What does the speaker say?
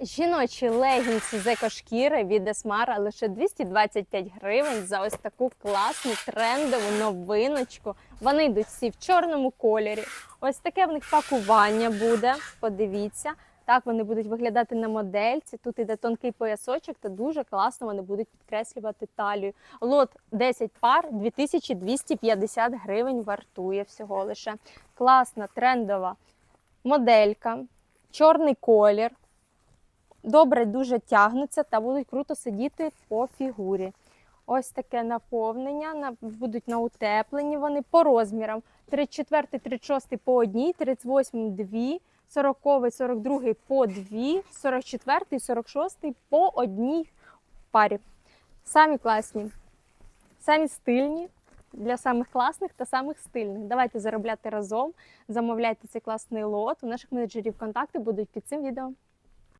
Жіночі легінці з екошкіри від Есмара лише 225 гривень за ось таку класну трендову новиночку. Вони йдуть всі в чорному кольорі. Ось таке в них пакування буде. Подивіться. Так вони будуть виглядати на модельці. Тут іде тонкий поясочок, та дуже класно вони будуть підкреслювати талію. Лот 10 пар 2250 гривень вартує всього лише. Класна трендова моделька, чорний колір добре дуже тягнуться та будуть круто сидіти по фігурі. Ось таке наповнення, будуть на утепленні вони по розмірам. 34, 36 по одній, 38 дві, 40, 42 по дві, 44, 46 по одній парі. Самі класні, самі стильні. Для самих класних та самих стильних. Давайте заробляти разом, замовляйте цей класний лот. У наших менеджерів контакти будуть під цим відео.